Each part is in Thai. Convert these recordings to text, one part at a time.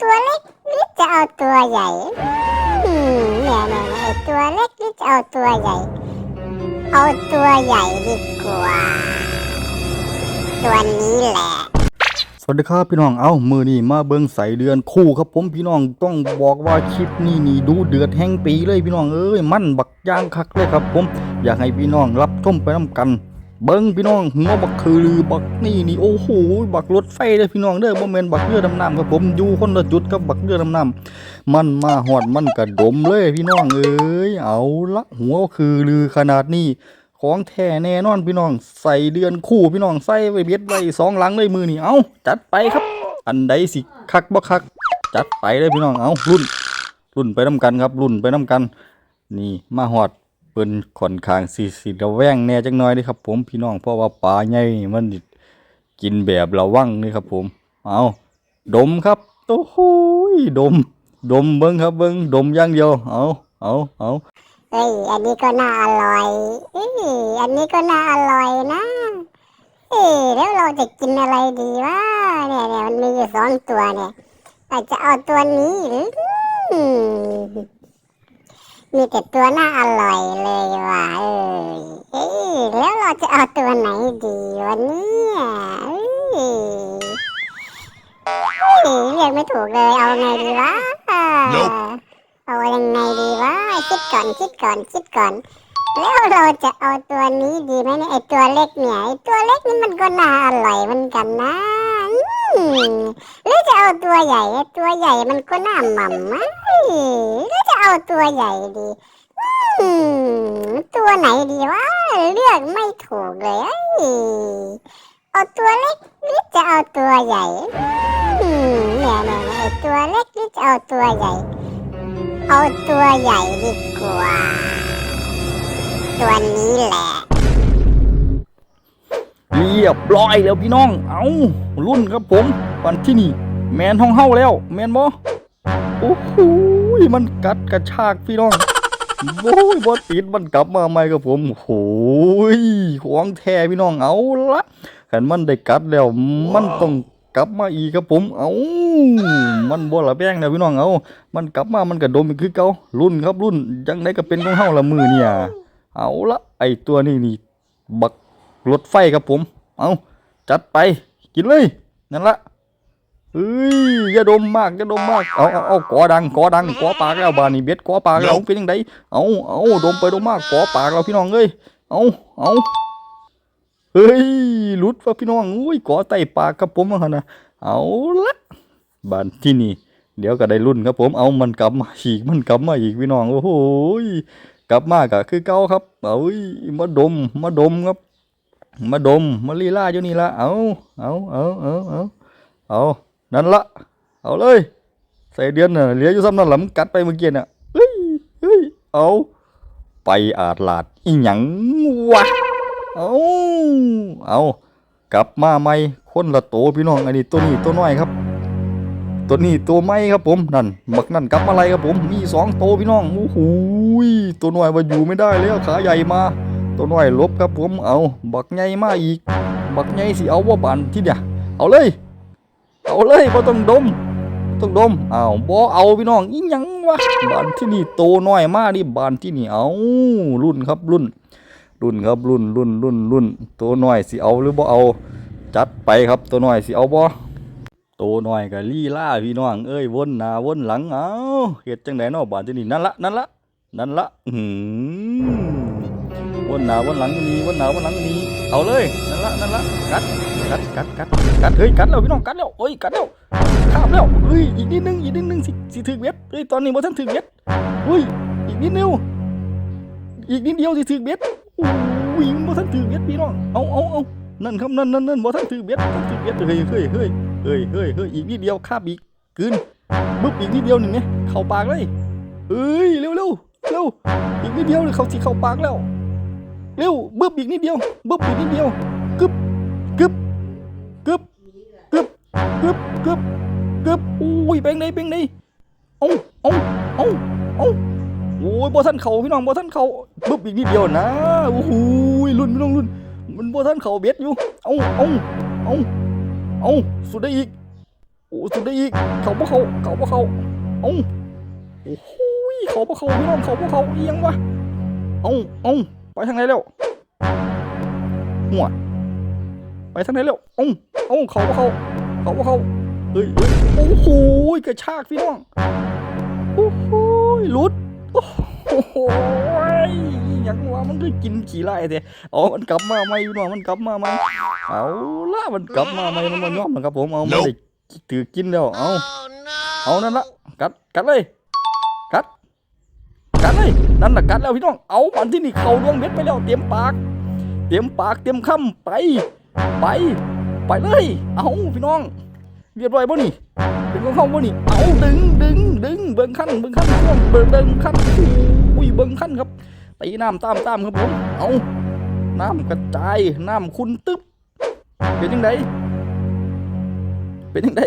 ตัวเล็กหรือจะเอาตัวใหญ่อืมเนี่ยเนี่ยเนี่ยไอตัวเล็กหรือจะเอาตัวใหญ่ เอาตัวใหญ่ดีกว่า ตัวนี้แหละ สวัสดีครับพี่น้อง เอ้า มือนี่มาเบิ่งใส่เดือนคู่ครับผมพี่น้องต้องบอกว่าคลิปนี้นี่ดูเดือดแห่งปีเลยพี่น้องเอ้ย มันบักย่างคักเลยครับผม อยากให้พี่น้องรับชมไปน้กัน เบิ่งพี่น้องหัวบักคือลือบักนี่นี่โอ้โหบักรถไฟเลยพี่น้องเด้อบ่แม่นบักเรือดำน้ำครับผมอยู่คนละจุดกับบักเรือดำน้ำมันมาหอดมันกระดมเลยพี่น้องเอ้ยเอาละหัวคือลือขนาดนี้ของแท้แน่นอนพี่น้องใส่เดือนคู่พี่น้องใส่ไว้เบ็ดไว้สองหลังเลยมือนี่เอาจัดไปครับ อันใดสิคักบ่คัก จัดไปเลยพี่น้องเอารุ่นรุ่นไปน้ากันครับรุ่นไปน้ากัน นี่มาหอด เปิ้นขอนคางสีสีระแวงแน่จักหน่อยเด้ครับผมพี่น้องเพราะว่าปลาใหญ่มันกินแบบระวังนี่ครับผม เอาดมครับโอ้โหยดม ดมเบิ้งครับเบิ้งดมอย่างเดียว เอาเอาเอาเฮ้ยอันนี้ก็น่าอร่อยเอ้ยอันนี้ก็น่าอร่อยนะ เอ้ยแล้วเราจะกินอะไรดีวะเนี่ยเนี่ยมันมีอยู่สองตัวเนี่ยอาจจะเอาตัวนี้หรือ มีแต่ตัวน่าอร่อยเลยว่ะเอ้ยเอ้ยแล้วเราจะเอาตัวไหนดีวันนี้เออเรียกไม่ถูกเลยเอาไงดีวะเอายังไงดีวะคิดก่อนคิดก่อนคิดก่อน แล้วเราจะเอาตัวนี้ดีไหมเนี่ยไอตัวเล็กเนี่ยไอตัวเล็กนี่มันก็น่าอร่อยเหมือนกันนะ อืมหรือจะเอาตัวใหญ่ตัวใหญ่มันก็น่าหม่ำไหมหรือจะเอาตัวใหญ่ดีตัวไหนดีวะเลือกไม่ถูกเลยเอาตัวเล็กหรือจะเอาตัวใหญ่เนี่ยเนี่ยตัวเล็กหรือจะเอาตัวใหญ่ เอาตัวใหญ่ดีกว่า ตัวนี้แหละ รียบร้อยแล้วพี่น้อง เอารุ่นครับผมวันที่นี่ แมนห้องเฮาแล้ว แมนบ่โอ้โหมันกัดกระชากพี่น้องโอ้ยบอติดมันกลับมาใหม่ครับผมโอ้โหยของแท้พี่น้องเอาละขันมันได้กัดแล้วมันต้องกลับมาอีกครับผม เอามันบ่ละแป้งนะพี่น้องเอามันกลับมามันก็ดมอีกคือเก่ารุ่นครับรุ่นยังไดก็เป็นของเฮาละมือเนี่ย เอาละไอตัวนี้นี่บักรถไฟครับผม เอาจัดไปกินเลย นั่นละเฮ้ยอย่าดมมากอย่าดมมากเอาเอาเอากอดังกอดังกอปากแล้วบานี่เบ็ดกอปากแล้วเป็นยังไงเอาเอาดมไปดมมากกอปากเราพี่น้องเอ้ยเอาเอาเฮ้ยหลุดว่ะพี่น้องอุ้ยกอไตปากครับผมว่านะเอาละบานที่นี่เดี๋ยวก็ได้รุ่นครับผมเอามันกลับมาอีกมันกลับมาอีกพี่น้องโอ้โหยกลับมาก็คือเก่าครับเอ้ยมาดมมาดมครับ มาดมมาลีลาอยู่นี่ละเอาเอาเอาเอาเอาเอานั่นละเอาเลย ใส่เดือนน่ะเหลืออยู่ซ้ำนั่นหละมันกัดไปเมื่อกี้น่ะเฮ้ยเฮ้ยเอาไปอาดลาดอีหยังวะเอาเอากลับมาใหม่คนละโตพี่น้องอันนี้ตัวนี้ตัวน้อยครับ ตัวนี้ตัวไม่ครับผมนั่นบักนั่นกลับมาอะไรครับผมมีสองโตพี่น้องโอ้โหตัวน้อยมาอยู่ไม่ได้แล้วขาใหญ่มา ตัวน้อยลบครับผมเอาบักใหญ่มาอีก บักใหญ่สิเอาว่าบานที่เนี่ยเอาเลย เอาเลยบ่ต้องดมต้องดมอ้าวบ่เอาพี่น้องอีหยังวะบานที่นี่โตน้อยมากดิบานที่นี่เอารุ่นครับรุ่น รุ่นครับรุ่นรุ่นรุ่นรุ่นตัวน้อยสิเอาหรือบ่เอาจัดไปครับตัวน้อยสิเอาบ่โตน่อยก็ลี่ล่าพี่น้องเอ้ยวนหน้าวนหลังเอาเฮ็ดจังไดเนาะบานที่นี่นั่นละนั่นละนั่นละอื้อหือ วนหน้าวนหลังมีวนหน้าวนหลังมีเอาเลยนั่นละนั่นละกัดกัดกัดกัดกัดเฮ้ยกัดแล้วพี่น้องกัดแล้วโอ้ยกัดแล้วข้ามแล้วเฮ้ยอีกนิดนึงอีกนิดนึงสิสิถึกเบ็ดเฮ้ยตอนนี้บ่ทันถึกเบ็ดเฮ้ยอีกนิดเดียวอีกนิดเดียวสิถึกเบ็ดโอ้ยบ่ทันถึกเบ็ดพี่น้องเอาเอาเอานั่นครับนั่นนั่นนั่นบ่ทันถึกเบ็ดทันถึกเบ็ดเฮ้ยเฮ้ยเฮ้ยเฮ้ยเฮ้ยเฮ้ยอีกนิดเดียวคาบอีกกืนบึ๊บอีกนิดเดียวหนึ่งเนี่ยเข้าปากเลยเอ้ยเร็วเร็วเร็วอีกนิดเดียวเขาสิเข้าปากแล้ว เร็วบึ๊บอีกนิดเดียวบึ๊บอีกนิดเดียวกึบกึบกึบกึบกึบกึบกึบอุ้ยเป็นไงเป็นไงเอาเอาเอาเอาโอ้ยบ่ทันเข่าพี่น้องบ่ทันเข่าบึ๊บอีกนิดเดียวนะโอ้โหลุ้นพี่น้องลุ้นมันบ่ทันเข่าเบ็ดอยู่เอาเอาเอาเอาสุดได้อีกโอ้สุดได้อีกเขาบ่เขาเขาบ่เขาเอาโอ้โหเขาบ่เขาพี่น้องเขาบ่เขาเอียงวะเอาเอา ไปทางไหนแล้วหัวไปทางไหนแล้วเอ้าเอ้าเขาบ่เขาเขาบ่เขาเฮ้ยเฮ้ยโอ้โหกระชากพี่น้องโอ้โหหลุดโอ้โหอยังว่ามันคือกินขี้ไล่เถอะอ๋อมันกลับมาไหมพี่น้องมันกลับมาไหมเอาละมันกลับมาไหมมันมายอมนะครับผมเอามาได้ถือกินแล้วเอาเอานั่นละกัดกัดเลยกัด กัดเลยนั่นละกัดแล้วพี่น้องเอามันที่นี่เข่าดวงเบ็ดไปแล้วเตรียมปาก เตรียมปากเตรียมคำไป ไป ไปเลย เอาพี่น้องเรียบร้อยบ่นี่เป็นของเขาบ่นี่เอาดึงดึงดึงเบิ่งขั้นเบิ่งขั้นพี่น้องเบิ่งเบิ่งขั้นอุ้ยเบิ่งขั้นครับตีน้ำตามตามครับผมเอาน้ำกระจายน้ำคุณตึ๊บเป็นยังไงเป็นยังไง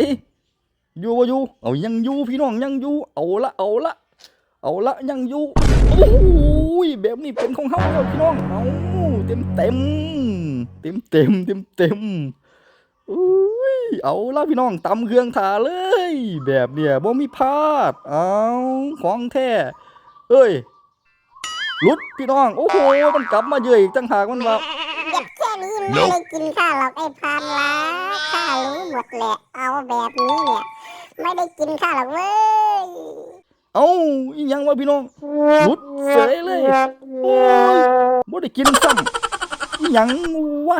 อยู่บ่อยู่เอายังอยู่พี่น้องยังอยู่เอาละเอาละ เอาละยังอยู่โอ้ยแบบนี้เป็นของเฮาแล้วพี่น้องเอาเต็มเต็มเต็มเต็มเต็มเต็มอุ้ยเอาละพี่น้องตำเครื่องถาเลย แบบเนี้ยบ่มีพลาดเอาของแท้เอ้ยลุดพี่น้อง โอ้โหมันกลับมาเยอะอีกตั้งหากมันว่าเก็บแค่นี้ไม่ได้กินข้าวหรอกไอ้พานละข้ารู้หมดแหละเอาแบบนี้เนี่ย ไม่ได้กินข้าวหรอกเว้ย เอ้าอีหยังวะพี่น้องหลุดเสยเลย โอ้ยบ่ได้กินซ้ำอีหยังวะ